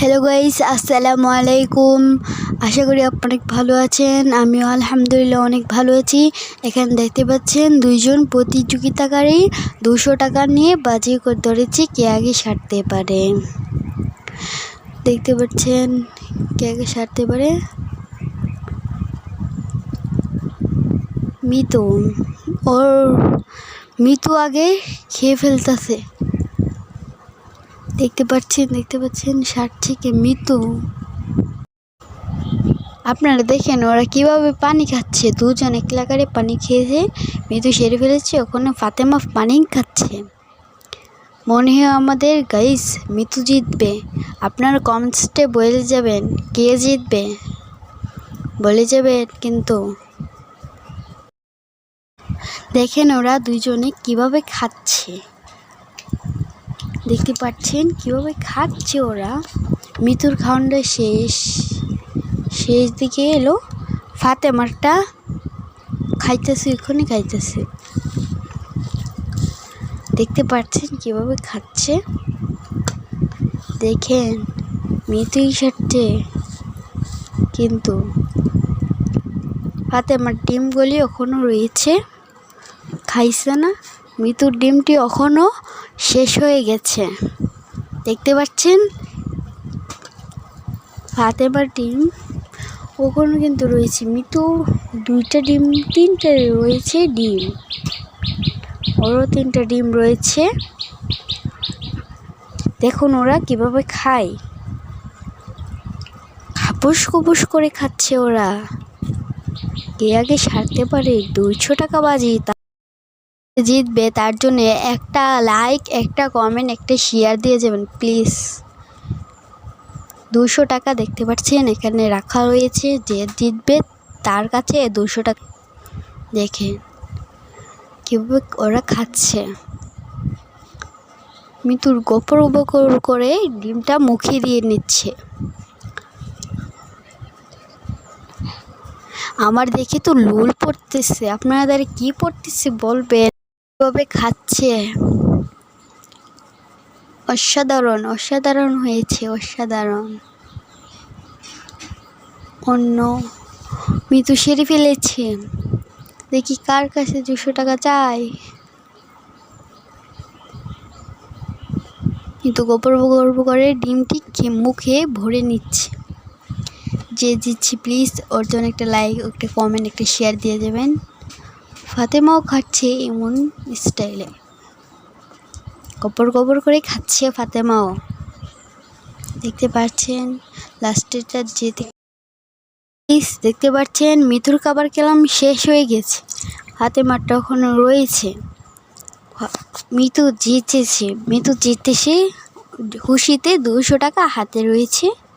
Hello guys আসসালামু আলাইকুম আশা করি আপনি অনেক ভালো আছেন। আমিও আলহামদুলিল্লাহ অনেক ভালো আছি। এখানে দেখতে পাচ্ছেন দুইজন প্রতিযোগিতাকারী দুশো টাকা নিয়ে বাজি করে ধরেছে কে আগে সারতে পারে। দেখতে পাচ্ছেন কে আগে সারতে পারে। মিতু। ওর মিতু আগে খেয়ে ফেলতেছে। দেখতে পাচ্ছেন দেখতে পাচ্ছেন, ষাট থেকে মৃত্যু। আপনারা দেখেন, ওরা কীভাবে পানি খাচ্ছে। দুজন একলা করে পানি খেয়েছে মৃত্যু সেরে ফেলেছে, ওখানে ফাতেমা পানি খাচ্ছে। মনে হয় আমাদের গাইস মৃত্যু জিতবে। আপনারা কমেন্টসে বলে যাবেন, কে জিতবে? বলে যাবেন কিন্তু। দেখেন ওরা দুজনে কীভাবে খাচ্ছে। দেখতে পাচ্ছেন কীভাবে খাচ্ছে ওরা। মৃত্যুর খাওয়ানটা শেষ। শেষ দিকে এলো। ফাতে ফাতেমারটা খাইতেছে এক্ষুনি খাইতেছে। দেখতে পাচ্ছেন কীভাবে খাচ্ছে। দেখেন, মৃত্যুই সারছে। কিন্তু ফাতে আমার ডিমগুলি এখনও রয়েছে। খাইছে না। মৃত্যুর ডিমটি এখনও শেষ হয়ে গেছে। দেখতে পাচ্ছেন? ফাতেমার ডিম। ওখানে কিন্তু রয়েছে মৃত্যু। দুইটা ডিম, তিনটে রয়েছে ডিম। ওরও তিনটা ডিম রয়েছে। দেখুন ওরা কীভাবে খায়। খাপুস কুপুস করে খাচ্ছে ওরা। কে আগে সারতে পারে? দুইশো টাকা বাজি। জিতবে, তার জন্য একটা লাইক একটা কমেন্ট একটা শেয়ার দিয়ে যাবেন প্লিজ দুশো টাকা দেখতে পাচ্ছেন, এখানে রাখা রয়েছে, যে জিতবে তার কাছে দুশো টাকা। দেখে কীভাবে ওরা খাচ্ছে। মৃত্যুর গোপর উপকর করে ডিমটা মুখে দিয়ে নিচ্ছে। আমার দেখে তো লুল পড়তেছে, আপনাদের কি পড়তেছে বলবেন? কীভাবে খাচ্ছে? অসাধারণ অসাধারণ হয়েছে, অসাধারণ। অন্য মৃত্যু সেরে ফেলেছে। দেখি কার কাছে দুশো টাকা চাই। কিন্তু গোপর গর্ব করে ডিমটি মুখে ভরে নিচ্ছে। যে দিচ্ছি প্লিজ ওর জন্য একটা লাইক একটা কমেন্ট একটা শেয়ার দিয়ে দেবেন। ফাতেমাও খাচ্ছে এমন স্টাইলে কপর কপর করে খাচ্ছে ফাতেমাও। দেখতে পাচ্ছেন লাস্টেরটা যেতে দেখতে পাচ্ছেন মিথুর খাবার খেলাম, শেষ হয়ে গেছে। ফাতেমার তখন রয়েছে। মিতু জিতেছে। মিতু জিতেছে, খুশিতে দুশো টাকা হাতে রয়েছে।